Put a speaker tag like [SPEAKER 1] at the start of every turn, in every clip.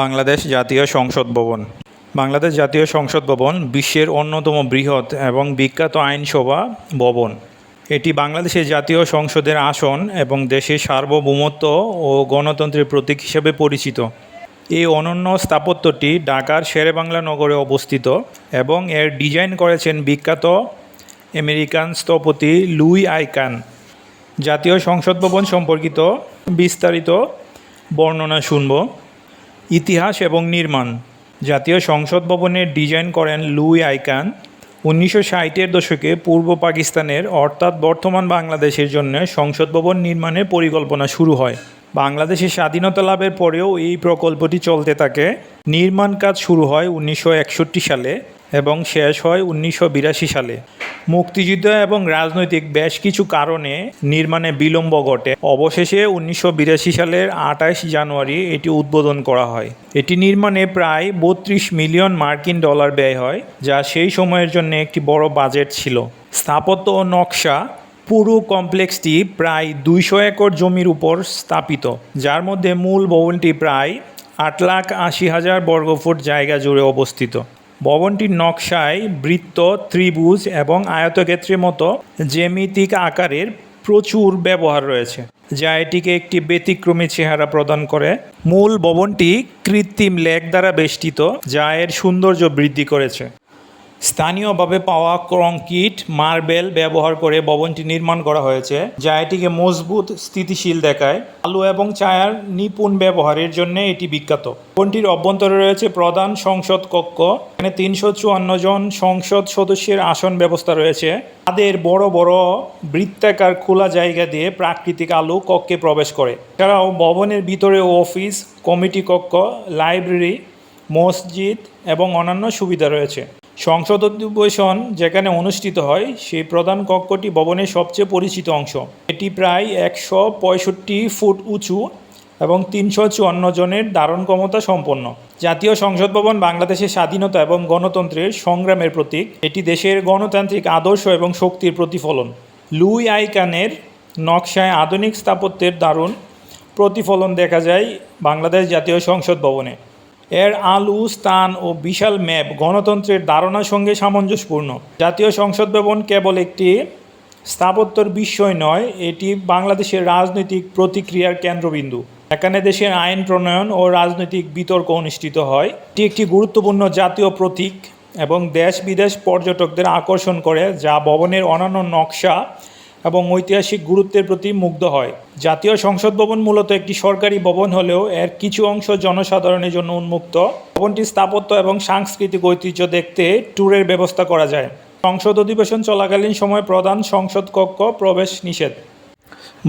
[SPEAKER 1] বাংলাদেশ জাতীয় সংসদ ভবন। বাংলাদেশ জাতীয় সংসদ ভবন বিশ্বের অন্যতম বৃহৎ এবং বিখ্যাত আইনসভা ভবন। এটি বাংলাদেশের জাতীয় সংসদের আসন এবং দেশের সার্বভৌমত্ব ও গণতন্ত্রের প্রতীক হিসেবে পরিচিত। এই অনন্য স্থাপত্যটি ঢাকার শেরেবাংলা নগরে অবস্থিত এবং এর ডিজাইন করেছেন বিখ্যাত আমেরিকান স্থপতি লুই আইকান। জাতীয় সংসদ ভবন সম্পর্কিত বিস্তারিত বর্ণনা শুনব। ইতিহাস এবং নির্মাণ। জাতীয় সংসদ ভবনের ডিজাইন করেন লুই আইকান। উনিশশো ষাটের দশকে পূর্ব পাকিস্তানের, অর্থাৎ বর্তমান বাংলাদেশের জন্য সংসদ ভবন নির্মাণের পরিকল্পনা শুরু হয়। বাংলাদেশের স্বাধীনতা লাভের পরেও এই প্রকল্পটি চলতে থাকে। নির্মাণ কাজ শুরু হয় উনিশশো একষট্টি সালে এবং শেষ হয় উনিশশো বিরাশি সালে। মুক্তিযুদ্ধ এবং রাজনৈতিক বেশ কিছু কারণে নির্মাণে বিলম্ব ঘটে। অবশেষে উনিশশো বিরাশি সালের আঠাশ জানুয়ারি এটি উদ্বোধন করা হয়। এটি নির্মাণে প্রায় বত্রিশ মিলিয়ন মার্কিন ডলার ব্যয় হয়, যা সেই সময়ের জন্য একটি বড় বাজেট ছিল। স্থাপত্য ও নকশা পুরো কমপ্লেক্সটি প্রায় দুইশো একর জমির উপর স্থাপিত, যার মধ্যে মূল ভবনটি প্রায় আট লাখ আশি হাজার বর্গফুট জায়গা জুড়ে অবস্থিত। ভবনটির নকশায় বৃত্ত, ত্রিভুজ এবং আয়তক্ষেত্রের মতো জ্যামিতিক আকারের প্রচুর ব্যবহার রয়েছে, যা এটিকে একটি ব্যতিক্রমী চেহারা প্রদান করে। মূল ভবনটি কৃত্রিম লেক দ্বারা বেষ্টিত, যা এর সৌন্দর্য বৃদ্ধি করেছে। স্থানীয়ভাবে পাওয়া কংক্রিট, মার্বেল ব্যবহার করে ভবনটি নির্মাণ করা হয়েছে, যা এটিকে মজবুত, স্থিতিশীল দেখায়। আলো এবং ছায়ার নিপুণ ব্যবহারের জন্য এটি বিখ্যাত। ভবনটির অভ্যন্তরে রয়েছে প্রধান সংসদ কক্ষ, এখানে তিনশো চুয়ান্ন জন সংসদ সদস্যের আসন ব্যবস্থা রয়েছে। তাদের বড় বড় বৃত্তাকার খোলা জায়গা দিয়ে প্রাকৃতিক আলো কক্ষে প্রবেশ করে। এছাড়াও ভবনের ভিতরে অফিস, কমিটি কক্ষ, লাইব্রেরি, মসজিদ এবং অন্যান্য সুবিধা রয়েছে। সংসদ অধিবেশন যেখানে অনুষ্ঠিত হয়, সেই প্রধান কক্ষটি ভবনের সবচেয়ে পরিচিত অংশ। এটি প্রায় একশো পঁয়ষট্টি ফুট উঁচু এবং তিনশো চুয়ান্ন জনের ধারণ ক্ষমতা সম্পন্ন। জাতীয় সংসদ ভবন বাংলাদেশের স্বাধীনতা এবং গণতন্ত্রের সংগ্রামের প্রতীক। এটি দেশের গণতান্ত্রিক আদর্শ এবং শক্তির প্রতিফলন। লুই আইকানের নকশায় আধুনিক স্থাপত্যের দারুণ প্রতিফলন দেখা যায় বাংলাদেশ জাতীয় সংসদ ভবনে। এর আলু স্থান ও বিশাল ম্যাপ গণতন্ত্রের ধারণার সঙ্গে সামঞ্জস্যপূর্ণ। জাতীয় সংসদ ভবন কেবল একটি স্থাপত্যর বিষয় নয়, এটি বাংলাদেশের রাজনৈতিক প্রতিক্রিয়ার কেন্দ্রবিন্দু। এখানে দেশের আইন প্রণয়ন ও রাজনৈতিক বিতর্ক অনুষ্ঠিত হয়। এটি একটি গুরুত্বপূর্ণ জাতীয় প্রতীক এবং দেশ বিদেশ পর্যটকদের আকর্ষণ করে, যা ভবনের অন্যান্য নকশা এবং ঐতিহাসিক গুরুত্বের প্রতি মুগ্ধ হয়। জাতীয় সংসদ ভবন মূলত একটি সরকারি ভবন হলেও এর কিছু অংশ জনসাধারণের জন্য উন্মুক্ত। ভবনটি স্থাপত্য এবং সাংস্কৃতিক ঐতিহ্য দেখতে ট্যুরের ব্যবস্থা করা যায়। সংসদ অধিবেশন চলাকালীন সময় প্রধান সংসদ কক্ষ প্রবেশ নিষেধ।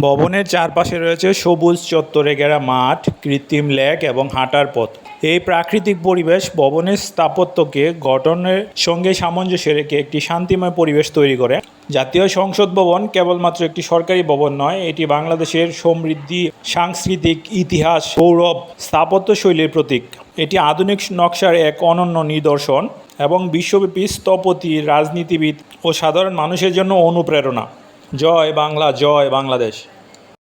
[SPEAKER 1] ভবনের চারপাশে রয়েছে সবুজ চত্বরে ঘেরা মাঠ, কৃত্রিম লেক এবং হাঁটার পথ। এই প্রাকৃতিক পরিবেশ ভবনের স্থাপত্যকে গঠনের সঙ্গে সামঞ্জস্য রেখে একটি শান্তিময় পরিবেশ তৈরি করে। জাতীয় সংসদ ভবন কেবলমাত্র একটি সরকারি ভবন নয়, এটি বাংলাদেশের সমৃদ্ধি, সাংস্কৃতিক ইতিহাস গৌরব স্থাপত্য শৈলীর প্রতীক। এটি আধুনিক নকশার এক অনন্য নিদর্শন এবং বিশ্বব্যাপী স্থপতি, রাজনীতিবিদ ও সাধারণ মানুষের জন্য অনুপ্রেরণা। জয় বাংলা জয় বাংলাদেশ।